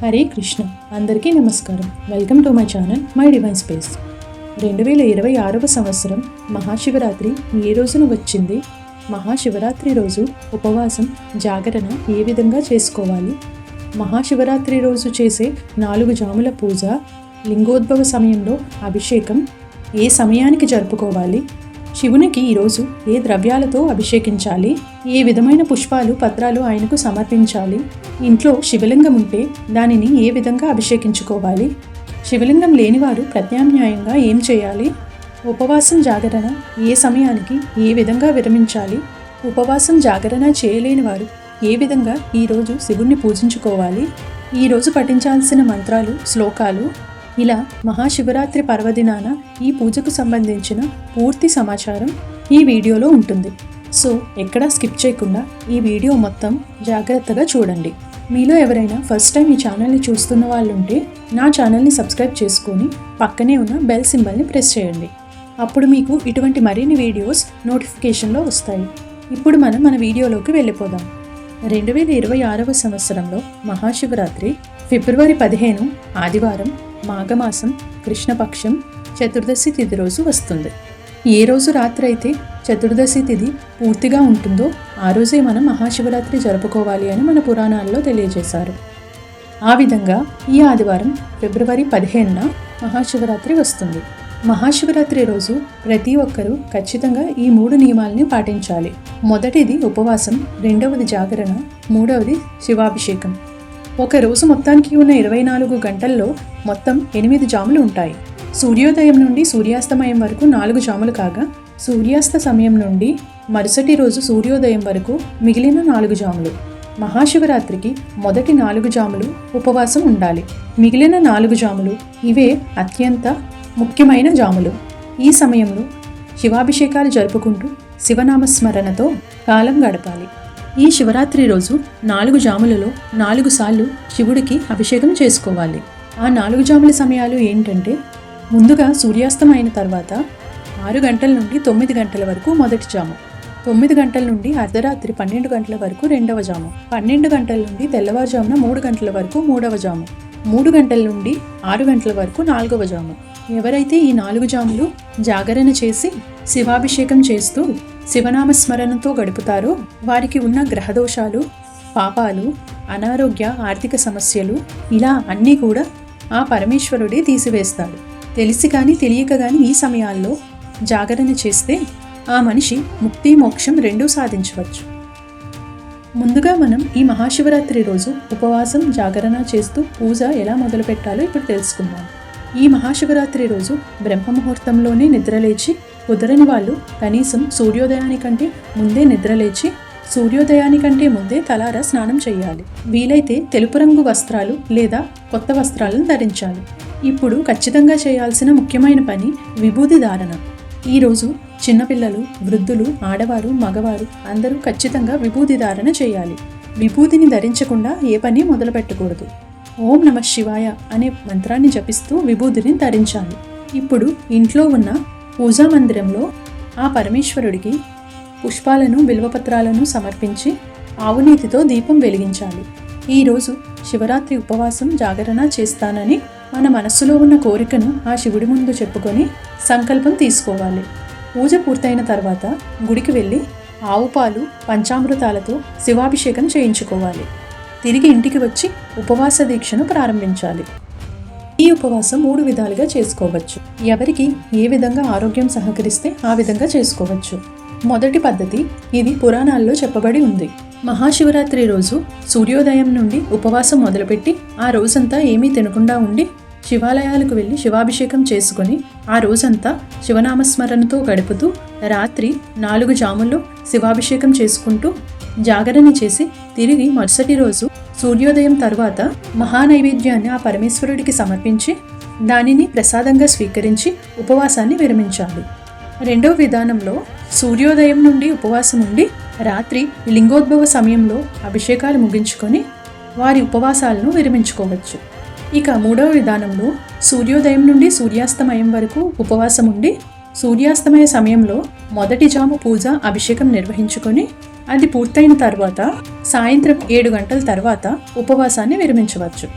హరే కృష్ణ. అందరికీ నమస్కారం. Welcome to my channel my divine space. రెండు వేల ఇరవై ఆరవ సంవత్సరం మహాశివరాత్రి ఏ రోజున వచ్చింది? మహాశివరాత్రి రోజు ఉపవాసం జాగరణ ఏ విధంగా చేసుకోవాలి? మహాశివరాత్రి రోజు చేసే నాలుగు జాముల పూజ లింగోద్భవ సమయంలో అభిషేకం ఏ సమయానికి జరుపుకోవాలి? శివునికి ఈరోజు ఏ ద్రవ్యాలతో అభిషేకించాలి? ఏ విధమైన పుష్పాలు పత్రాలు ఆయనకు సమర్పించాలి? ఇంట్లో శివలింగం ఉంటే దానిని ఏ విధంగా అభిషేకించుకోవాలి? శివలింగం లేనివారు ప్రత్యామ్నాయంగా ఏం చేయాలి? ఉపవాసం జాగరణ ఏ సమయానికి ఏ విధంగా విరమించాలి? ఉపవాసం జాగరణ చేయలేని వారు ఏ విధంగా ఈరోజు శివుణ్ణి పూజించుకోవాలి? ఈరోజు పఠించాల్సిన మంత్రాలు శ్లోకాలు ఇలా మహాశివరాత్రి పర్వదినాన ఈ పూజకు సంబంధించిన పూర్తి సమాచారం ఈ వీడియోలో ఉంటుంది. సో ఎక్కడా స్కిప్ చేయకుండా ఈ వీడియో మొత్తం జాగ్రత్తగా చూడండి. మీలో ఎవరైనా ఫస్ట్ టైం ఈ ఛానల్ని చూస్తున్న వాళ్ళు ఉంటే నా ఛానల్ని సబ్స్క్రైబ్ చేసుకొని పక్కనే ఉన్న బెల్ సింబల్ని ప్రెస్ చేయండి. అప్పుడు మీకు ఇటువంటి మరిన్ని వీడియోస్ నోటిఫికేషన్లో వస్తాయి. ఇప్పుడు మనం మన వీడియోలోకి వెళ్ళిపోదాం. రెండు వేల ఇరవై ఆరవ సంవత్సరంలో మహాశివరాత్రి ఫిబ్రవరి పదిహేను ఆదివారం మాఘమాసం కృష్ణపక్షం చతుర్దశి తిథి రోజు వస్తుంది. ఏ రోజు రాత్రి అయితే చతుర్దశి తిథి పూర్తిగా ఉంటుందో ఆ రోజే మనం మహాశివరాత్రి జరుపుకోవాలి అని మన పురాణాల్లో తెలియజేశారు. ఆ విధంగా ఈ ఆదివారం ఫిబ్రవరి పదిహేనున మహాశివరాత్రి వస్తుంది. మహాశివరాత్రి రోజు ప్రతి ఒక్కరూ ఖచ్చితంగా ఈ మూడు నియమాలని పాటించాలి. మొదటిది ఉపవాసం రెండవది జాగరణ మూడవది శివాభిషేకం. ఒక రోజు మొత్తానికి ఉన్న ఇరవై నాలుగు గంటల్లో మొత్తం ఎనిమిది జాములు ఉంటాయి. సూర్యోదయం నుండి సూర్యాస్తమయం వరకు నాలుగు జాములు కాగా సూర్యాస్త సమయం నుండి మరుసటి రోజు సూర్యోదయం వరకు మిగిలిన నాలుగు జాములు. మహాశివరాత్రికి మొదటి నాలుగు జాములు ఉపవాసం ఉండాలి. మిగిలిన నాలుగు జాములు ఇవే అత్యంత ముఖ్యమైన జాములు. ఈ సమయంలో శివాభిషేకాలు జరుపుకుంటూ శివనామస్మరణతో కాలం గడపాలి. ఈ శివరాత్రి రోజు నాలుగు జాములలో నాలుగు సార్లు శివుడికి అభిషేకం చేసుకోవాలి. ఆ నాలుగు జాముల సమయాలు ఏంటంటే ముందుగా సూర్యాస్తం అయిన తర్వాత ఆరు గంటల నుండి తొమ్మిది గంటల వరకు మొదటి జాము తొమ్మిది గంటల నుండి అర్ధరాత్రి పన్నెండు గంటల వరకు రెండవ జాము పన్నెండు గంటల నుండి తెల్లవారుజామున మూడు గంటల వరకు మూడవ జాము మూడు గంటల నుండి ఆరు గంటల వరకు నాలుగవ జాము. ఎవరైతే ఈ నాలుగు జాములు జాగరణ చేసి శివాభిషేకం చేస్తూ శివనామస్మరణతో గడుపుతారో. వారికి ఉన్న గ్రహదోషాలు పాపాలు అనారోగ్య ఆర్థిక సమస్యలు ఇలా అన్నీ కూడా ఆ పరమేశ్వరుడే తీసివేస్తాడు. తెలిసి కానీ తెలియక కానీ ఈ సమయాల్లో జాగరణ చేస్తే ఆ మనిషి ముక్తి మోక్షం రెండూ సాధించవచ్చు. ముందుగా మనం ఈ మహాశివరాత్రి రోజు ఉపవాసం జాగరణ చేస్తూ పూజ ఎలా మొదలు పెట్టాలో ఇప్పుడు తెలుసుకుందాం. ఈ మహాశివరాత్రి రోజు బ్రహ్మ ముహూర్తంలోనే నిద్రలేచి కుదరని వాళ్ళు కనీసం సూర్యోదయానికంటే ముందే నిద్రలేచి సూర్యోదయానికంటే ముందే తలార స్నానం చేయాలి వీలైతే తెలుపు రంగు వస్త్రాలు లేదా కొత్త వస్త్రాలను ధరించాలి. ఇప్పుడు ఖచ్చితంగా చేయాల్సిన ముఖ్యమైన పని విభూది ధారణ. ఈరోజు చిన్నపిల్లలు వృద్ధులు ఆడవారు మగవారు అందరూ ఖచ్చితంగా విభూది ధారణ చేయాలి. విభూతిని ధరించకుండా ఏ పని మొదలుపెట్టకూడదు ఓం నమ శివాయ అనే మంత్రాన్ని జపిస్తూ విభూతిని ధరించాలి. ఇప్పుడు ఇంట్లో ఉన్న పూజా మందిరంలో ఆ పరమేశ్వరుడికి పుష్పాలను బిల్వపత్రాలను సమర్పించి ఆవునీతితో దీపం వెలిగించాలి. ఈరోజు శివరాత్రి ఉపవాసం జాగరణ చేస్తానని మన మనస్సులో ఉన్న కోరికను ఆ శివుడి ముందు చెప్పుకొని సంకల్పం తీసుకోవాలి. పూజ పూర్తయిన తర్వాత గుడికి వెళ్ళి ఆవు పాలు పంచామృతాలతో శివాభిషేకం చేయించుకోవాలి. తిరిగి ఇంటికి వచ్చి ఉపవాస దీక్షను ప్రారంభించాలి. ఈ ఉపవాసం మూడు విధాలుగా చేసుకోవచ్చు. ఎవరికి ఏ విధంగా ఆరోగ్యం సహకరిస్తే ఆ విధంగా చేసుకోవచ్చు. మొదటి పద్ధతి ఇది పురాణాల్లో చెప్పబడి ఉంది. మహాశివరాత్రి రోజు సూర్యోదయం నుండి ఉపవాసం మొదలుపెట్టి ఆ రోజంతా ఏమీ తినకుండా ఉండి శివాలయాలకు వెళ్ళి శివాభిషేకం చేసుకొని ఆ రోజంతా శివనామస్మరణతో గడుపుతూ రాత్రి నాలుగు జాముల్లో శివాభిషేకం చేసుకుంటూ జాగరణ చేసి తిరిగి మరుసటి రోజు సూర్యోదయం తర్వాత మహానైవేద్యాన్ని ఆ పరమేశ్వరుడికి సమర్పించి దానిని ప్రసాదంగా స్వీకరించి ఉపవాసాన్ని విరమించాలి. రెండవ విధానంలో సూర్యోదయం నుండి ఉపవాసం ఉండి రాత్రి లింగోద్భవ సమయంలో అభిషేకాలు ముగించుకొని వారి ఉపవాసాలను విరమించుకోవచ్చు. ఇక మూడవ విధానంలో సూర్యోదయం నుండి సూర్యాస్తమయం వరకు ఉపవాసం ఉండి సూర్యాస్తమయ సమయంలో మొదటి జాము పూజ అభిషేకం నిర్వహించుకొని అది పూర్తయిన తర్వాత సాయంత్రం ఏడు గంటల తర్వాత ఉపవాసాన్ని విరమించవచ్చు.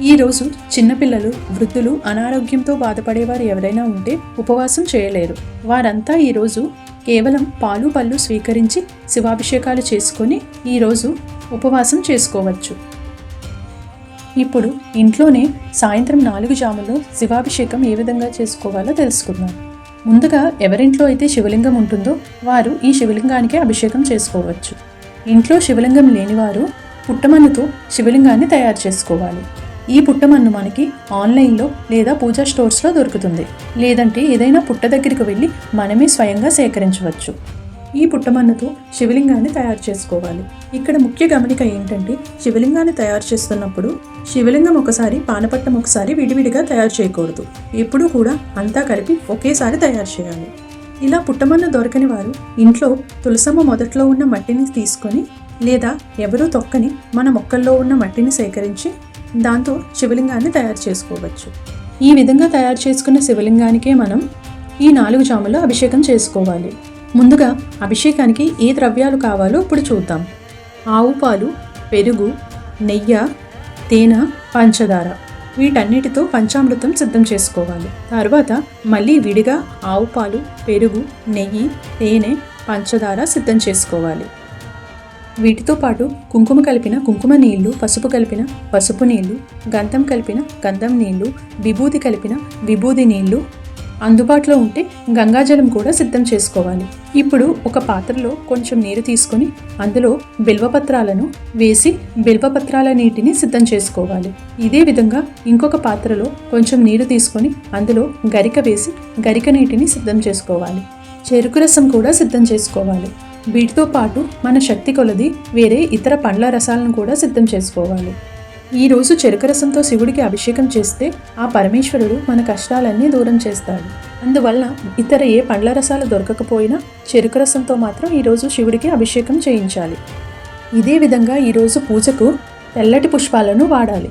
ఈరోజు చిన్నపిల్లలు వృద్ధులు అనారోగ్యంతో బాధపడేవారు ఎవరైనా ఉంటే ఉపవాసం చేయలేరు. వారంతా ఈరోజు కేవలం పాలు పళ్ళు స్వీకరించి శివాభిషేకాలు చేసుకొని ఈరోజు ఉపవాసం చేసుకోవచ్చు. ఇప్పుడు ఇంట్లోనే సాయంత్రం నాలుగు జాములో శివాభిషేకం ఏ విధంగా చేసుకోవాలో తెలుసుకుందాం. ముందుగా ఎవరింట్లో అయితే శివలింగం ఉంటుందో వారు ఈ శివలింగానికి అభిషేకం చేసుకోవచ్చు. ఇంట్లో శివలింగం లేనివారు పుట్టమన్నుతో శివలింగాన్ని తయారు చేసుకోవాలి. ఈ పుట్టమన్ను మనకి ఆన్లైన్లో లేదా పూజా స్టోర్స్లో దొరుకుతుంది. లేదంటే ఏదైనా పుట్ట దగ్గరికి వెళ్ళి మనమే స్వయంగా సేకరించవచ్చు. ఈ పుట్టమన్నతో శివలింగాన్ని తయారు చేసుకోవాలి. ఇక్కడ ముఖ్య గమనిక ఏంటంటే శివలింగాన్ని తయారు చేస్తున్నప్పుడు శివలింగం ఒకసారి పానపట్టం ఒకసారి విడివిడిగా తయారు చేయకూడదు. ఎప్పుడూ కూడా అంతా కలిపి ఒకేసారి తయారు చేయాలి. ఇలా పుట్టమన్న దొరకని వారు ఇంట్లో తులసమ్మ మొదట్లో ఉన్న మట్టిని తీసుకొని లేదా ఎవరూ తొక్కని మన మొక్కల్లో ఉన్న మట్టిని సేకరించి దాంతో శివలింగాన్ని తయారు చేసుకోవచ్చు. ఈ విధంగా తయారు చేసుకున్న శివలింగానికే మనం ఈ నాలుగు జాములు అభిషేకం చేసుకోవాలి. ముందుగా అభిషేకానికి ఏ ద్రవ్యాలు కావాలో ఇప్పుడు చూద్దాం. ఆవు పాలు పెరుగు నెయ్యి తేనె పంచదార. వీటన్నిటితో పంచామృతం సిద్ధం చేసుకోవాలి. తర్వాత మళ్ళీ విడిగా ఆవు పాలు పెరుగు నెయ్యి తేనె పంచదార సిద్ధం చేసుకోవాలి. వీటితో పాటు కుంకుమ కలిపిన కుంకుమ నీళ్ళు పసుపు కలిపిన పసుపు నీళ్ళు గంధం కలిపిన గంధం నీళ్ళు విభూది కలిపిన విభూది నీళ్ళు అందుబాటులో ఉంటే గంగాజలం కూడా సిద్ధం చేసుకోవాలి. ఇప్పుడు ఒక పాత్రలో కొంచెం నీరు తీసుకొని అందులో బిల్వపత్రాలను వేసి బిల్వపత్రాల నీటిని సిద్ధం చేసుకోవాలి. ఇదే విధంగా ఇంకొక పాత్రలో కొంచెం నీరు తీసుకొని అందులో గరిక వేసి గరిక నీటిని సిద్ధం చేసుకోవాలి. చెరుకు రసం కూడా సిద్ధం చేసుకోవాలి. వీటితో పాటు మన శక్తి కొలది వేరే ఇతర పండ్ల రసాలను కూడా సిద్ధం చేసుకోవాలి. ఈరోజు చెరుకు రసంతో శివుడికి అభిషేకం చేస్తే ఆ పరమేశ్వరుడు మన కష్టాలన్నీ దూరం చేస్తాడు. అందువల్ల ఇతర ఏ పండ్ల రసాలు దొరకకపోయినా చెరుకు రసంతో మాత్రం ఈరోజు శివుడికి అభిషేకం చేయించాలి. ఇదే విధంగా ఈరోజు పూజకు తెల్లటి పుష్పాలను వాడాలి.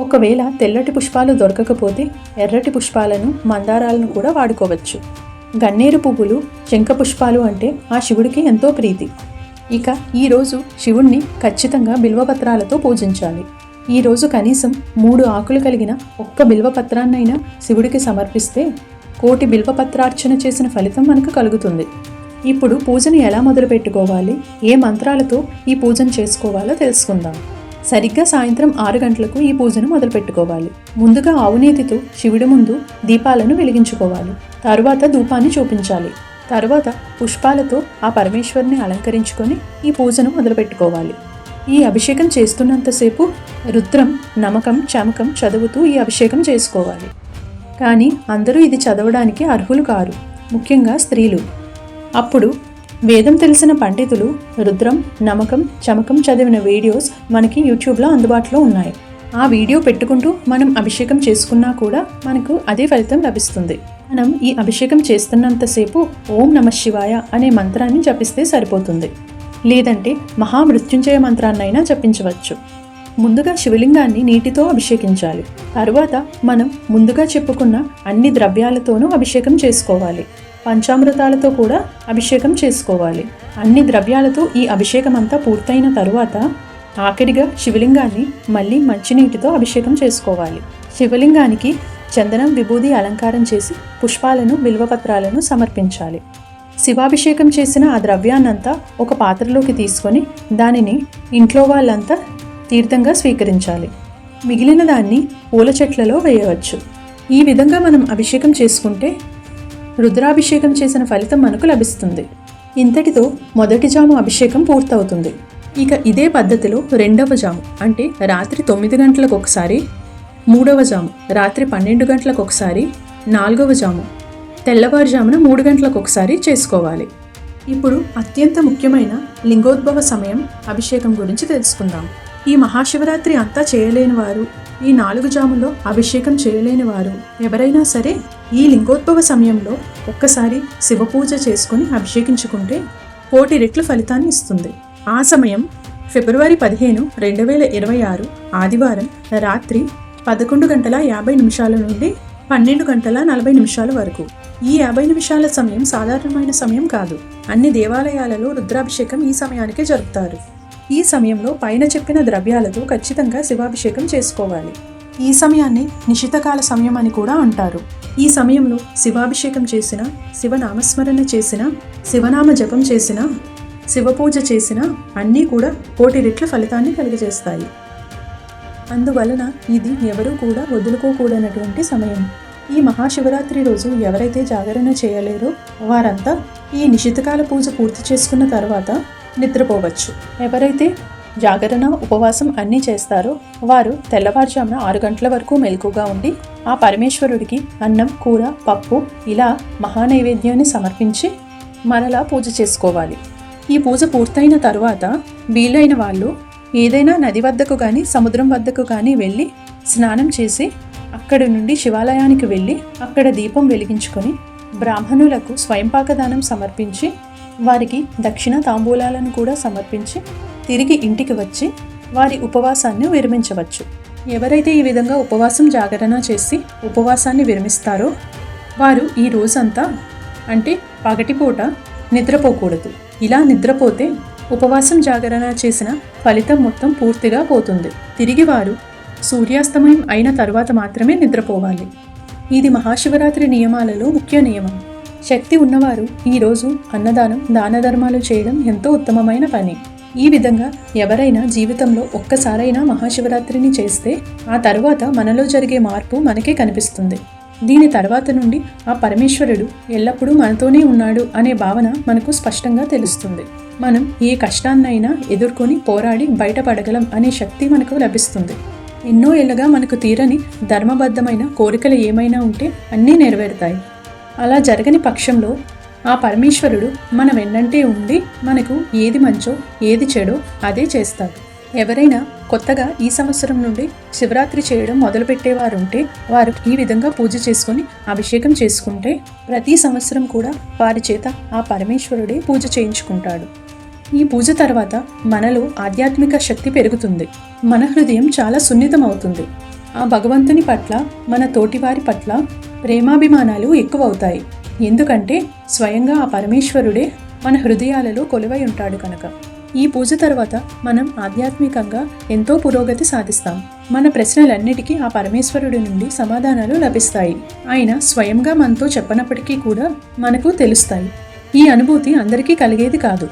ఒకవేళ తెల్లటి పుష్పాలు దొరకకపోతే ఎర్రటి పుష్పాలను మందారాలను కూడా వాడుకోవచ్చు. గన్నేరు పువ్వులు చెంక పుష్పాలు అంటే ఆ శివుడికి ఎంతో ప్రీతి. ఇక ఈరోజు శివుణ్ణి ఖచ్చితంగా బిల్వపత్రాలతో పూజించాలి. ఈరోజు కనీసం మూడు ఆకులు కలిగిన ఒక్క బిల్వపత్రాన్నైనా శివుడికి సమర్పిస్తే కోటి బిల్వపత్రార్చన చేసిన ఫలితం మనకు కలుగుతుంది. ఇప్పుడు పూజను ఎలా మొదలు పెట్టుకోవాలి? ఏ మంత్రాలతో ఈ పూజను చేసుకోవాలో తెలుసుకుందాం. సరిగ్గా సాయంత్రం ఆరు గంటలకు ఈ పూజను మొదలు పెట్టుకోవాలి. ముందుగా ఆవునేతితో శివుడి ముందు దీపాలను వెలిగించుకోవాలి. తరువాత ధూపాన్ని చూపించాలి. తరువాత పుష్పాలతో ఆ పరమేశ్వరుని అలంకరించుకొని ఈ పూజను మొదలుపెట్టుకోవాలి. ఈ అభిషేకం చేస్తున్నంతసేపు రుద్రం నమకం చమకం చదువుతూ ఈ అభిషేకం చేసుకోవాలి. కానీ అందరూ ఇది చదవడానికి అర్హులు కారు ముఖ్యంగా స్త్రీలు. అప్పుడు వేదం తెలిసిన పండితులు రుద్రం నమకం చమకం చదివిన వీడియోస్ మనకి యూట్యూబ్లో అందుబాటులో ఉన్నాయి. ఆ వీడియో పెట్టుకుంటూ మనం అభిషేకం చేసుకున్నా కూడా మనకు అదే ఫలితం లభిస్తుంది. మనం ఈ అభిషేకం చేస్తున్నంతసేపు ఓం నమ శివాయ అనే మంత్రాన్ని జపిస్తే సరిపోతుంది. లేదంటే మహామృత్యుంజయ మంత్రాన్నైనా జపించవచ్చు. ముందుగా శివలింగాన్ని నీటితో అభిషేకించాలి. తరువాత మనం ముందుగా చెప్పుకున్న అన్ని ద్రవ్యాలతోనూ అభిషేకం చేసుకోవాలి. పంచామృతాలతో కూడా అభిషేకం చేసుకోవాలి. అన్ని ద్రవ్యాలతో ఈ అభిషేకం అంతా పూర్తయిన తరువాత ఆఖరిగా శివలింగాన్ని మళ్ళీ మంచినీటితో అభిషేకం చేసుకోవాలి. శివలింగానికి చందనం విభూది అలంకారం చేసి పుష్పాలను బిల్వపత్రాలను సమర్పించాలి. శివాభిషేకం చేసిన ఆ ద్రవ్యాన్నంతా ఒక పాత్రలోకి తీసుకొని దానిని ఇంట్లో వాళ్ళంతా తీర్థంగా స్వీకరించాలి. మిగిలిన దాన్ని పూల చెట్లలో వేయవచ్చు. ఈ విధంగా మనం అభిషేకం చేసుకుంటే రుద్రాభిషేకం చేసిన ఫలితం మనకు లభిస్తుంది. ఇంతటితో మొదటి జాము అభిషేకం పూర్తవుతుంది. ఇక ఇదే పద్ధతిలో రెండవ జాము అంటే రాత్రి తొమ్మిది గంటలకు ఒకసారి మూడవ జాము రాత్రి పన్నెండు గంటలకు ఒకసారి నాలుగవ జాము తెల్లవారుజామున మూడు గంటలకు ఒకసారి చేసుకోవాలి. ఇప్పుడు అత్యంత ముఖ్యమైన లింగోద్భవ సమయం అభిషేకం గురించి తెలుసుకుందాం. ఈ మహాశివరాత్రి అంతా చేయలేని వారు ఈ నాలుగు జాములో అభిషేకం చేయలేని వారు ఎవరైనా సరే ఈ లింగోద్భవ సమయంలో ఒక్కసారి శివపూజ చేసుకుని అభిషేకించుకుంటే కోటి రెట్ల ఫలితాన్ని ఇస్తుంది. ఆ సమయం ఫిబ్రవరి పదిహేను రెండు వేల ఇరవై ఆరు ఆదివారం రాత్రి పదకొండు గంటల యాభై నిమిషాల నుండి పన్నెండు గంటల నలభై నిమిషాల వరకు. ఈ యాభై నిమిషాల సమయం సాధారణమైన సమయం కాదు. అన్ని దేవాలయాలలో రుద్రాభిషేకం ఈ సమయానికే జరుపుతారు. ఈ సమయంలో పైన చెప్పిన ద్రవ్యాలతో ఖచ్చితంగా శివాభిషేకం చేసుకోవాలి. ఈ సమయాన్ని నిశితకాల సమయం అని కూడా అంటారు. ఈ సమయంలో శివాభిషేకం చేసిన శివనామస్మరణ చేసిన శివనామ జపం చేసిన శివపూజ చేసిన అన్నీ కూడా కోటి రెట్ల ఫలితాన్ని కలిగజేస్తాయి. అందువలన ఇది ఎవరూ కూడా వదులుకోకూడనటువంటి సమయం. ఈ మహాశివరాత్రి రోజు ఎవరైతే జాగరణ చేయలేరో వారంతా ఈ నిషితకాల పూజ పూర్తి చేసుకున్న తర్వాత నిద్రపోవచ్చు. ఎవరైతే జాగరణ ఉపవాసం అన్నీ చేస్తారో వారు తెల్లవారుజామున ఆరు గంటల వరకు మెలకుగా ఉండి ఆ పరమేశ్వరుడికి అన్నం కూర పప్పు ఇలా మహానైవేద్యాన్ని సమర్పించి మరలా పూజ చేసుకోవాలి. ఈ పూజ పూర్తయిన తర్వాత వీలైన వాళ్ళు ఏదైనా నది వద్దకు కానీ సముద్రం వద్దకు కానీ వెళ్ళి స్నానం చేసి అక్కడి నుండి శివాలయానికి వెళ్ళి అక్కడ దీపం వెలిగించుకొని బ్రాహ్మణులకు స్వయంపాకదానం సమర్పించి వారికి దక్షిణ తాంబూలాలను కూడా సమర్పించి తిరిగి ఇంటికి వచ్చి వారి ఉపవాసాన్ని విరమించవచ్చు. ఎవరైతే ఈ విధంగా ఉపవాసం జాగరణ చేసి ఉపవాసాన్ని విరమిస్తారో వారు ఈ రోజంతా అంటే పగటిపూట నిద్రపోకూడదు. ఇలా నిద్రపోతే ఉపవాసం జాగరణ చేసిన ఫలితం మొత్తం పూర్తిగా పోతుంది. తిరిగి వారు సూర్యాస్తమయం అయిన తరువాత మాత్రమే నిద్రపోవాలి. ఇది మహాశివరాత్రి నియమాలలో ముఖ్య నియమం. శక్తి ఉన్నవారు ఈరోజు అన్నదానం దాన ధర్మాలు చేయడం ఎంతో ఉత్తమమైన పని. ఈ విధంగా ఎవరైనా జీవితంలో ఒక్కసారైనా మహాశివరాత్రిని చేస్తే ఆ తర్వాత మనలో జరిగే మార్పు మనకే కనిపిస్తుంది. దీని తర్వాత నుండి ఆ పరమేశ్వరుడు ఎల్లప్పుడూ మనతోనే ఉన్నాడు అనే భావన మనకు స్పష్టంగా తెలుస్తుంది. మనం ఏ కష్టాన్నైనా ఎదుర్కొని పోరాడి బయటపడగలం అనే శక్తి మనకు లభిస్తుంది. ఎన్నో ఏళ్ళగా మనకు తీరని ధర్మబద్ధమైన కోరికలు ఏమైనా ఉంటే అన్నీ నెరవేరుతాయి. అలా జరగని పక్షంలో ఆ పరమేశ్వరుడు మన వెన్నంటే ఉండి మనకు ఏది మంచో ఏది చెడో అదే చేస్తాడు. ఎవరైనా కొత్తగా ఈ సంవత్సరం నుండి శివరాత్రి చేయడం మొదలుపెట్టేవారుంటే వారు ఈ విధంగా పూజ చేసుకుని అభిషేకం చేసుకుంటే ప్రతి సంవత్సరం కూడా వారి చేత ఆ పరమేశ్వరుడే పూజ చేయించుకుంటాడు. ఈ పూజ తర్వాత మనలో ఆధ్యాత్మిక శక్తి పెరుగుతుంది. మన హృదయం చాలా సున్నితం అవుతుంది ఆ భగవంతుని పట్ల మన తోటివారి పట్ల ప్రేమాభిమానాలు ఎక్కువ అవుతాయి ఎందుకంటే స్వయంగా ఆ పరమేశ్వరుడే మన హృదయాలలో కొలువై ఉంటాడు కనుక. ఈ పూజ తర్వాత మనం ఆధ్యాత్మికంగా ఎంతో పురోగతి సాధిస్తాం. మన ప్రశ్నలన్నిటికీ ఆ పరమేశ్వరుడి నుండి సమాధానాలు లభిస్తాయి. ఆయన స్వయంగా మనతో చెప్పనప్పటికీ కూడా మనకు తెలుస్తాయి. ఈ అనుభూతి అందరికీ కలిగేది కాదు.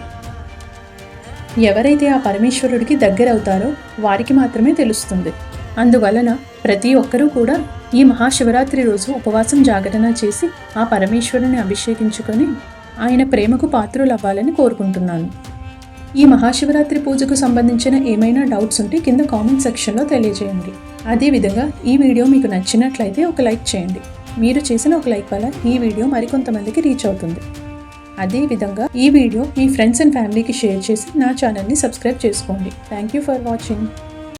ఎవరైతే ఆ పరమేశ్వరుడికి దగ్గరవుతారో వారికి మాత్రమే తెలుస్తుంది. అందువలన ప్రతి ఒక్కరూ కూడా ఈ మహాశివరాత్రి రోజు ఉపవాసం జాగరణ చేసి ఆ పరమేశ్వరుని అభిషేకించుకొని ఆయన ప్రేమకు పాత్రులు అవ్వాలని కోరుకుంటున్నాను. ఈ మహాశివరాత్రి పూజకు సంబంధించిన ఏమైనా డౌట్స్ ఉంటే కింద కామెంట్ సెక్షన్లో తెలియజేయండి. అదేవిధంగా ఈ వీడియో మీకు నచ్చినట్లయితే ఒక లైక్ చేయండి. మీరు చేసిన ఒక లైక్ వల్ల ఈ వీడియో మరికొంతమందికి రీచ్ అవుతుంది. అదేవిధంగా ఈ వీడియో మీ ఫ్రెండ్స్ అండ్ ఫ్యామిలీకి షేర్ చేసి నా ఛానల్ని సబ్స్క్రైబ్ చేసుకోండి. Thank you for watching.